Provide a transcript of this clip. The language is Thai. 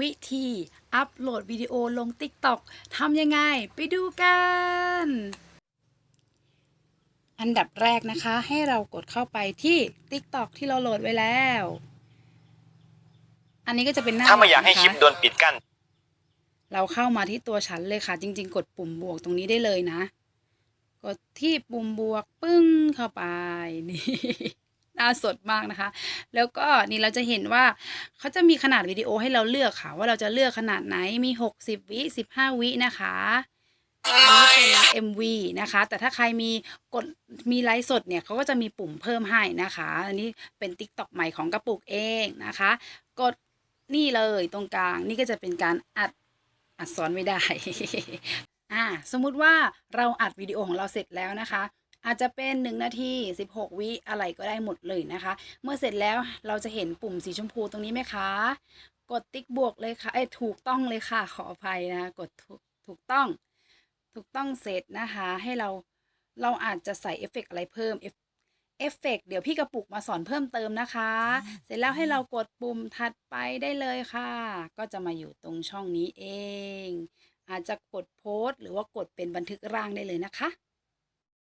วิธีอัปโหลดวิดีโอลง TikTok ทำยังไง ไปดูกัน อันดับแรกนะคะ ให้เรากดเข้าไปที่ TikTok ที่เราโหลดไว้แล้ว อันนี้ก็จะเป็นหน้าถ้าไม่อยากให้นะะคลิปโดนปิดกั้น เราเข้ามาที่ตัวฉันเลยค่ะ จริง ๆ กดปุ่มบวกตรงนี้ได้เลยนะ กดที่ปุ่มบวกปึ้งเข้าไปนี่ น่าสดมากนะคะ แล้วก็นี่เราจะเห็นว่าเขาจะมีขนาดวิดีโอให้เราเลือกค่ะ ว่าเราจะเลือกขนาดไหนมี 60 วิ 15 วินะคะอันนี้เป็น MV นะคะ แต่ถ้าใครมีกดมีไลฟ์สดเนี่ยเขาก็จะมีปุ่มเพิ่มให้นะคะ อันนี้เป็น TikTok ใหม่ของกระปุกเองนะคะ กดนี่เลยตรงกลางนี่ก็จะเป็นการอัดอัดซ้อนไม่ได้ อ่าสมมุติว่าเราอัดวิดีโอของเราเสร็จแล้วนะคะ อาจจะเป็น 1 นาที 16 วิอะไรก็ได้หมดเลยนะคะ เมื่อเสร็จแล้วเราจะเห็นปุ่มสีชมพูตรงนี้ไหมคะ กดติ๊กบวกเลยค่ะเอ้ถูกต้องเลยค่ะ ขออภัยนะ กดถูกถูกต้อง ถูกต้องเสร็จนะคะ ให้เราเราอาจจะใส่เอฟเฟกต์อะไรเพิ่มเอฟเอฟเฟกต์เดี๋ยวพี่กระปุกมาสอนเพิ่มเติมนะคะ เสร็จแล้วให้เรากดปุ่มถัดไปได้เลยค่ะ ก็จะมาอยู่ตรงช่องนี้เอง อาจจะกดโพสต์ หรือว่ากดเป็นบันทึกร่างได้เลยนะคะ